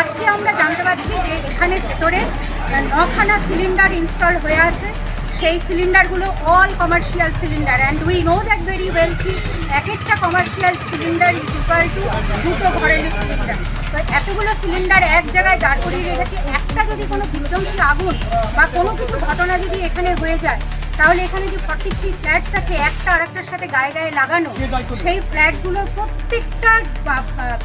আজকে আমরা জানতে পারছি যে এখানে ভেতরে নখানা সিলিন্ডার ইনস্টল হয়ে আছে। সেই সিলিন্ডারগুলো all commercial cylinder and we know that very well কি এক একটা commercial cylinder is equal to দুটো ঘরের সিলিন্ডার তো এতগুলো সিলিন্ডার এক জায়গায় দাঁড় করিয়ে রেখেছি। একটা যদি কোনো বিধ্বংসী আগুন বা কোনো কিছু ঘটনা যদি এখানে হয়ে যায় তাহলে এখানে যে ফর্টি থ্রি ফ্ল্যাটস আছে একটা আরেকটার সাথে গায়ে গায়ে লাগানো সেই ফ্ল্যাটগুলোর প্রত্যেকটা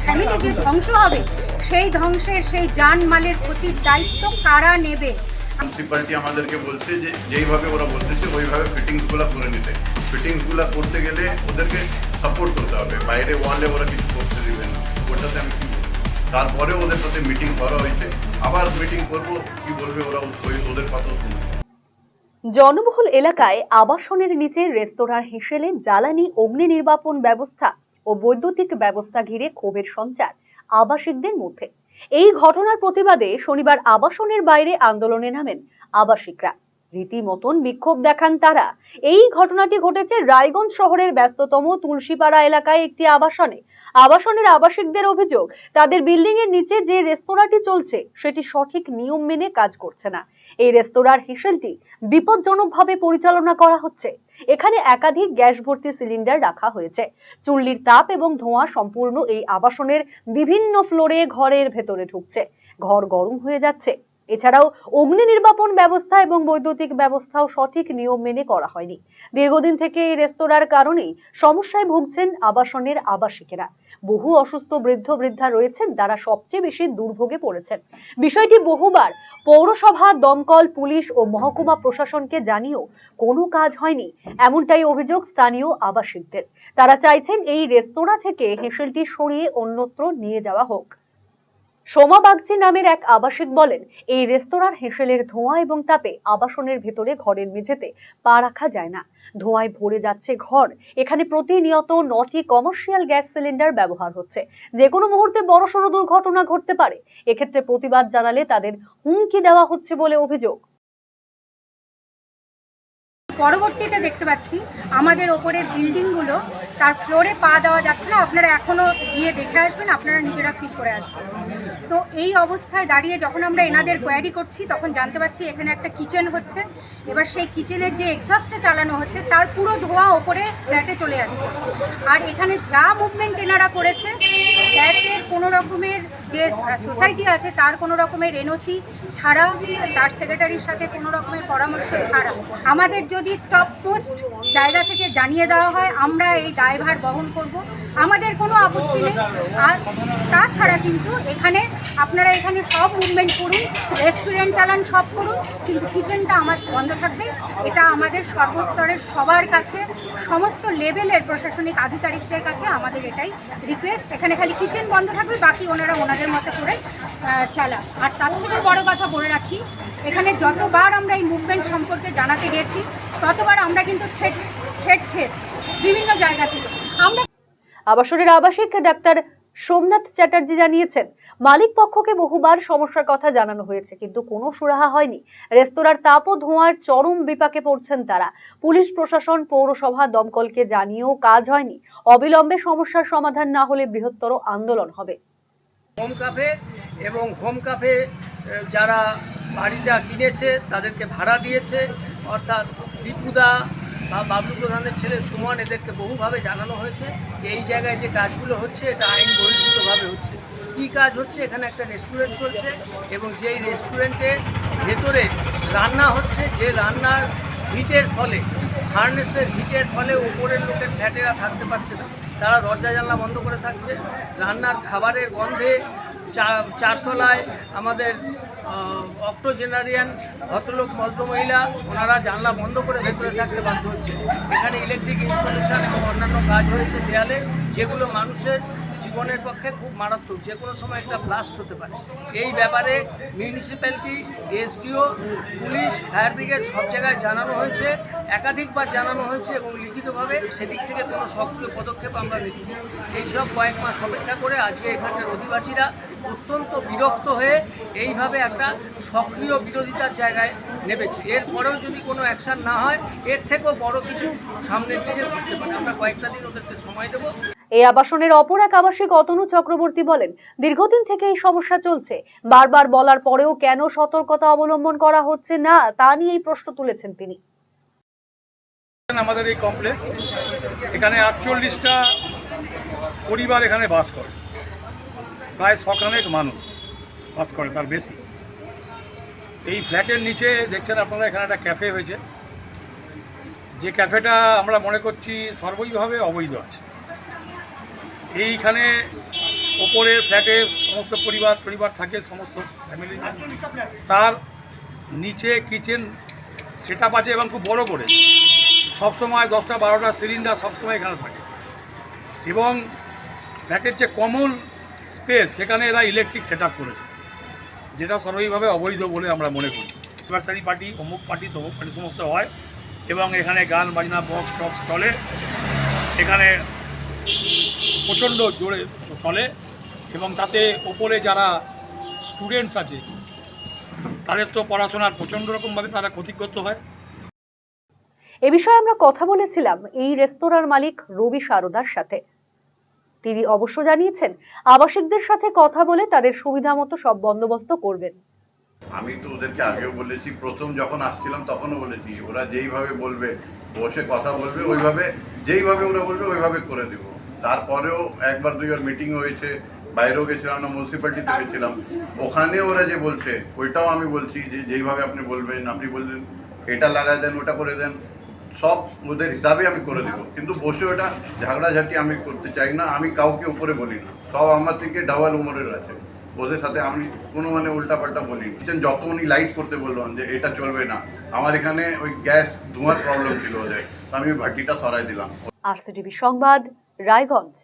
ফ্যামিলি যে ধ্বংস হবে সেই ধ্বংসের সেই যান মালের ক্ষতির দায়িত্ব কারা নেবে? মিউনিসিপ্যালিটি আমাদেরকে বলছে যে যেইভাবে ওরা বলতেছে ওইভাবে ফিটিংসগুলো করে নিতে। ফিটিংসগুলো করতে গেলে ওদেরকে সাপোর্ট করতে হবে। বাইরে ওয়ালে ওরা কিছু করতে দেবে না। ওটাতে আমি? তারপরে ওদের সাথে মিটিং করা হয়েছে। আবার মিটিং করব কি বলবে ওরা? ওই ওদের কথা শুনব। জনবহুল এলাকায় আবাসনের নিচে রেস্তোরাঁর হেসেলে জ্বালানি অগ্নি নির্বাপন ব্যবস্থা ও বৈদ্যুতিক ব্যবস্থা ঘিরে ক্ষোভের সঞ্চার আবাসিকদের মধ্যে। এই ঘটনার প্রতিবাদে শনিবার আবাসনের বাইরে আন্দোলনে নামেন আবাসিকরা। রীতিমতন বিক্ষোভ দেখান তারা। এই ঘটনাটি ঘটেছে রায়গঞ্জ শহরের ব্যস্ততম তুলসীপাড়া এলাকায় একটি আবাসনে। আবাসনের আবাসিকদের অভিযোগ, তাদের বিল্ডিং এর নিচে যে রেস্তোরাঁটি চলছে, সেটি সঠিক নিয়ম মেনে কাজ করছে না। এই রেস্তোরাঁর হিসেলটি বিপজ্জনকভাবে পরিচালনা করা হচ্ছে। এখানে একাধিক গ্যাস ভর্তি সিলিন্ডার রাখা হয়েছে। চুল্লির তাপ এবং ধোঁয়া সম্পূর্ণ এই আবাসনের বিভিন্ন ফ্লোরে ঘরের ভেতরে ঢুকছে। ঘর গরম হয়ে যাচ্ছে। এছাড়াও অগ্নি নির্বাপন ব্যবস্থা এবং বৈদ্যুতিক ব্যবস্থাও সঠিক নিয়ম মেনে করা হয়নি। দীর্ঘদিন থেকে এই রেস্তোরাঁর কারণেই সমস্যায় ভুগছেন আবাসনের আবাসিকেরা। বহু অসুস্থ বৃদ্ধ বৃদ্ধা রয়েছেন, তারা সবচেয়ে বেশি দুর্ভোগে পড়েছেন। বিষয়টি বহুবার পৌরসভা, দমকল, পুলিশ ও মহকুমা প্রশাসনকে জানিয়েও কোনো কাজ হয়নি, এমনটাই অভিযোগ স্থানীয় আবাসিকদের। তারা চাইছেন এই রেস্তোরাঁ থেকে হেঁসেলটি সরিয়ে অন্যত্র নিয়ে যাওয়া হোক। সোমা বাগচি নামের এক আবাসিক বলেন, এই রেস্তোরাঁর হেঁসেলের ধোঁয়া এবং তাপে আবাসনের ভেতরে ঘরের মেঝেতে পা রাখা যায় না। ধোঁয়ায় ভরে যাচ্ছে ঘর। এখানে প্রতিনিয়ত নটি কমার্শিয়াল গ্যাস সিলিন্ডার ব্যবহার হচ্ছে। যে কোনো মুহূর্তে বড়সড় দুর্ঘটনা ঘটতে পারে। এক্ষেত্রে প্রতিবাদ জানালে তাদের হুমকি দেওয়া হচ্ছে বলে অভিযোগ। পরবর্তীতে দেখতে পাচ্ছি, আমাদের ওপরের বিল্ডিংগুলো তার ফ্লোরে পা দেওয়া যাচ্ছে না। আপনারা এখনও গিয়ে দেখে আসবেন, আপনারা নিজেরা ফিল করে আসবেন। তো এই অবস্থায় দাঁড়িয়ে যখন আমরা এনাদের কোয়ারি করছি, তখন জানতে পারছি এখানে একটা কিচেন হচ্ছে। এবার সেই কিচেনের যে এক্সস্টটা চালানো হচ্ছে, তার পুরো ধোঁয়া ওপরে ফ্ল্যাটে চলে যাচ্ছে। আর এখানে যা মুভমেন্ট এনারা করেছে ফ্ল্যাটের কোনো রকমের যে সোসাইটি আছে, তার কোনো রকমের এনওসি ছাড়া, তার সেক্রেটারির সাথে কোনো রকমের পরামর্শ ছাড়া। আমাদের যদি টপ পোস্ট জায়গা থেকে জানিয়ে দেওয়া হয়, আমরা এই দায়ভার বহন করব। আমাদের কোনো আপত্তি নেই। আর তাছাড়া কিন্তু এখানে আপনারা এখানে সব মুভমেন্ট করুন রেস্টুরেন্ট চালান সব করুন, কিন্তু কিচেনটা আমার বন্ধ থাকবে। এটা আমাদের সর্বস্তরের সবার কাছে, সমস্ত লেভেলের প্রশাসনিক আধিকারিকদের কাছে আমাদের এটাই রিকোয়েস্ট এখানে খালি কিচেন বন্ধ থাকবে, বাকি ওনারা ওনাদের মতো করে চালান। আর তার থেকে বড় কথা বলে রাখি, এখানে যতবার আমরা এই মুভমেন্ট সম্পর্কে জানাতে গেছি, ততবার আমরা কিন্তু ছেট ছেট খেয়েছি, বিভিন্ন জায়গা থেকে। আমরা আবাসনের আবাসিক ডাক্তার সোমনাথ চ্যাটার্জি জানিয়েছেন, মালিক পক্ষকে বহুবার সমস্যার কথা জানানো হয়েছে, কিন্তু কোনো সুরাহা হয়নি। রেস্তোরাঁর তাপ ও ধোঁয়ার চরম বিপাকে পড়ছেন তারা। পুলিশ, প্রশাসন, পৌরসভা দমকলকে জানিয়েও কাজ হয়নি। অবিলম্বে সমস্যার সমাধান না হলে বৃহত্তর আন্দোলন হবে। হোম কাফে এবং হোম কাফে যারা বাড়িটা কিনেছে, তাদেরকে ভাড়া দিয়েছে, অর্থাৎ দীপুদা বা বাবলু প্রধানের ছেলে সুমন এদেরকে বহুভাবে জানানো হয়েছে যে এই জায়গায় যে কাজগুলো হচ্ছে, এটা আইন বহির্ভূতভাবে হচ্ছে। কী কাজ হচ্ছে? এখানে একটা রেস্টুরেন্ট চলছে এবং যেই রেস্টুরেন্টের ভেতরে রান্না হচ্ছে, যে রান্নার হিটের ফলে ফার্নেসের হিটের ফলে উপরের লোকের ফ্যাটেরা থাকতে পারছে না। তারা দরজা জানলা বন্ধ করে থাকছে। রান্নার খাবারের গন্ধে চারতলায় আমাদের অক্টোজেনারিয়ান ভদ্রলোক ভদ্রমহিলা ওনারা জানলা বন্ধ করে ভেতরে থাকতে বাধ্য হচ্ছে। এখানে ইলেকট্রিক ইনস্টলেশন এবং অন্যান্য কাজ হয়েছে দেয়ালে, যেগুলো মানুষের জীবনের পক্ষে খুব মারাত্মক, যে কোনো সময় একটা ব্লাস্ট হতে পারে। এই ব্যাপারে municipality SDO police fire brigade সব জায়গায় জানানো হয়েছে, একাধিকবার জানানো হয়েছে এবং লিখিতভাবে সেদিক থেকে কোনো সক্রিয় পদক্ষেপ আমরা দেখিনি। এইসব কয়েক মাস অপেক্ষা করে আজকে এখানকার অধিবাসীরা অত্যন্ত বিরক্ত হয়ে এইভাবে একটা সক্রিয় বিরোধিতার জায়গায় নেমেছে। এরপরেও যদি কোনো অ্যাকশান না হয় এর থেকেও বড় কিছু সামনের দিকে ঘটতে পারে। আমরা কয়েকটা দিন ওদেরকে সময় দেবো। এই আবাসনের অপর এক আবাসিক অতনু চক্রবর্তী বলেন দীর্ঘদিন থেকে এই সমস্যা চলছে। বারবার বলার পরেও কেন সতর্কতা অবলম্বন করা হচ্ছে না তা নিয়ে এই প্রশ্ন তুলেছেন তিনি। আমাদের এই কমপ্লেক্স এখানে আটচল্লিশটা পরিবার এখানে বাস করে। প্রায় শখানেক মানুষ বাস করে, তার বেশি। এই ফ্ল্যাটের নিচে দেখছেন আপনারা, এখানে একটা ক্যাফে হয়েছে। যে ক্যাফেটা আমরা মনে করছি সর্বৈভাবে অবৈধ আছে। এইখানে ওপরের ফ্ল্যাটে সমস্ত পরিবার পরিবার থাকে, সমস্ত ফ্যামিলি তার নিচে কিচেন সেট আপ আছে এবং খুব বড় করে। সবসময় দশটা, বারোটা সিলিন্ডার সবসময় এখানে থাকে। এবং ফ্ল্যাটের যে কমন স্পেস, সেখানে এরা ইলেকট্রিক সেট করেছে। যেটা সর্বৈভাবে অবৈধ বলে আমরা মনে করি। অ্যানিভার্সারি পার্টি অমুক পার্টি তমুক পার্টি সমস্ত হয় এবং এখানে গান, বাজনা বক্স টক্স চলে। এখানে প্রচণ্ড জোরে চলে এবং তাতে ওপরে যারা স্টুডেন্টস আছে, তাদের তো পড়াশোনার প্রচণ্ড রকমভাবে তারা ক্ষতিগ্রস্ত হয়। এ বিষয়ে আমরা কথা বলেছিলাম এই রেস্তোরাঁর মালিক রবি সারদার সাথে। তিনি অবশ্য জানিয়েছেন, আবাসিকদের সাথে কথা বলে তাদের সুবিধা মতো সব বন্দোবস্ত করবেন। আমি তো ওদেরকে আগেও বলেছি, প্রথম যখন আসছিলাম তখনও বলেছি, ওরা যেইভাবে বলবে, বসে কথা বলবে, ওইভাবে, যেইভাবে ওরা বলবে, ওইভাবে করে দিব। তারপরেও একবার দুইবার মিটিং হয়েছে, বাইরেও গেছিলাম না মিউনিসিপ্যালিটিতে গেছিলাম। ওখানে ওরা যে বলছে, ওইটাও আমি বলছি যে, যেইভাবে আপনি বলবেন, আপনি বললেন এটা লাগাই দেন, ওটা করে দেন। সব ওদের হিসাবে আমি করে দিব। কিন্তু বসে ওটা ঝাগড়াঝাটি আমি করতে চাই না, আমি কাউকে উপরে বলি না। সব আমার থেকে ডাবল উমরের আছে। ওদের সাথে আমি কোনো মানে উল্টাপাল্টা বলি যত উনি লাইট করতে বললাম যে এটা চলবে না, আমার এখানে ওই গ্যাস ধোঁয়ার প্রবলেম ছিল ওদের। আমি ভাটিটা সরাই দিলাম। আর সংবাদ, রায়গঞ্জ।